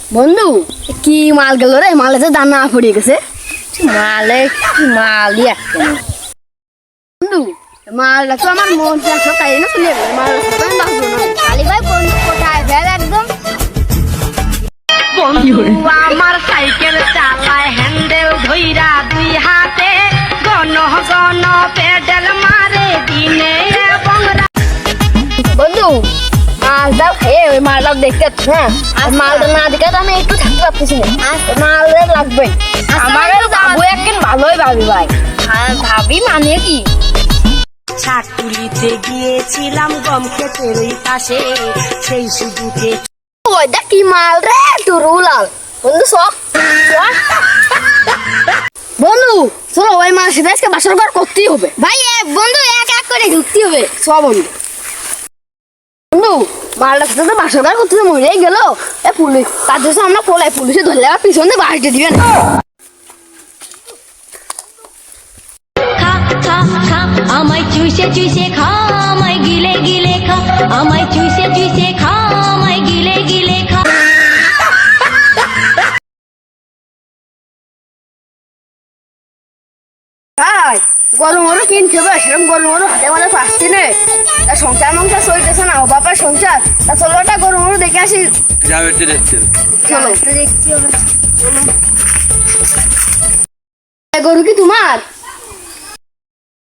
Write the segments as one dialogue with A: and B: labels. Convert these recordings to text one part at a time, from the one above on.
A: বন্ধু কি মাল গেল রে? মালে তো দানা পড়ে গেছে।
B: মালে কি মালই
A: বন্ধু মালটা তো আমার মন তাই না চলে গেল মাল আমি বাঁচবো না।
B: আলী ভাই কোন কোথায় ফেল একদম।
C: আমার সাইকেল চালায়। ধইরা দুই হাতে গণ গণ পেডেল মারে দিনে
A: বন্ধু মালটা খেয়ে ওই মালটা দেখতে পাচ্ছি হ্যাঁ? আর মালটা না দেখে তো আমি একটু থাকতে পারতেছি না। মালের লাগবে। আমার বাবু একদিন ভালোই ভাবি ভাই।
B: ভাবি মানে কি?
C: গিয়েছিলাম গম ওই পাশে সেই সুযোগে
A: ওইটা কি মাল রে? টুরুলাল বন্ধু সব ওই মাল আজকে বাসর ঘর করতেই হবে।
B: ভাই বন্ধু এক এক করে ঢুকতে হবে।
A: সব বন্ধু। বন্ধু মালটা সাথে তো বাসর ঘর করতে মরেই গেল। এ পুলিশ তার জন্য আমরা পোলাই পুলিশে ধরলে আবার পিছনে বাড়িতে দিবে না।
D: খা খা খা আমায় চুষে চুষে খা আমায় গিলে গিলে খা আমায় চুষে
A: তাই গরম গরম কিনতে হবে সেরকম হাতে মাঝে পাচ্ছি না। তা সংসার মংসার চলতেছে না ও বাবার সংসার। তা চলো ওটা দেখে আসি।
E: দেখতে
A: চলো।
B: তো দেখছি
A: গরু কি তোমার?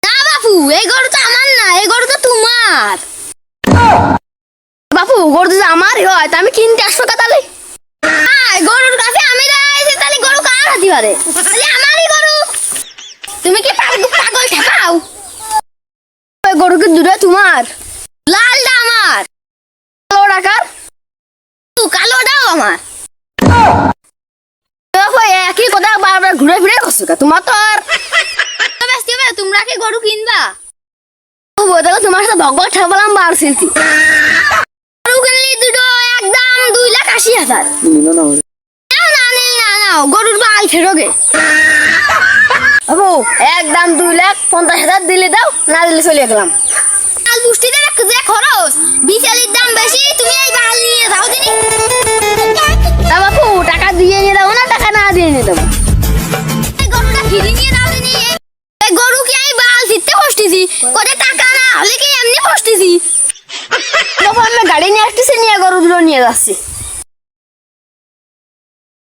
B: না বাপু এই গরু তো আমার না এই গরু তো তোমার।
A: বাপু গরু যদি আমারই হয় তা আমি কিনতে আসব কা তাহলে?
B: গরুর কাছে আমি তাহলে গরু কার হতে পারে আমারই গরু। তুমি কি
A: গরু কি তোমার।
B: লালটা আমার।
A: কালো টাকার
B: তু কালোটাও আমার।
A: একই কথা বারবার ঘুরে ফিরে করছ তোমার তো আর
B: তোমরা কি গরু কিনবা?
A: দেখো তোমার সাথে ভগবান ঠাকুরাম বার শিল্পী
B: গরু কিনলি দুটো একদম দুই লাখ আশি হাজার। না। না গরুর বাল ছেড়োগে।
A: বাবু একদম দুই লাখ পঞ্চাশ হাজার দিলে দাও না দিলে চলে গেলাম।
B: বাল পুষ্টিতে যে খরচ? বিচালির দাম বেশি তুমি এই বাল নিয়ে যাও দিনি
A: বাপু টাকা দিয়ে নিয়ে দেবো না টাকা না দিয়ে নিয়ে দেবো
B: গরুটা নিয়ে দাও দিনি এই গরু কি আমি বাল ফিরতে বসতেছি? কোথায় টাকা না হলে কি এমনি বসতেছি?
A: গাড়ি নিয়ে আসতেছি নিয়ে গরু দুটো নিয়ে যাচ্ছি।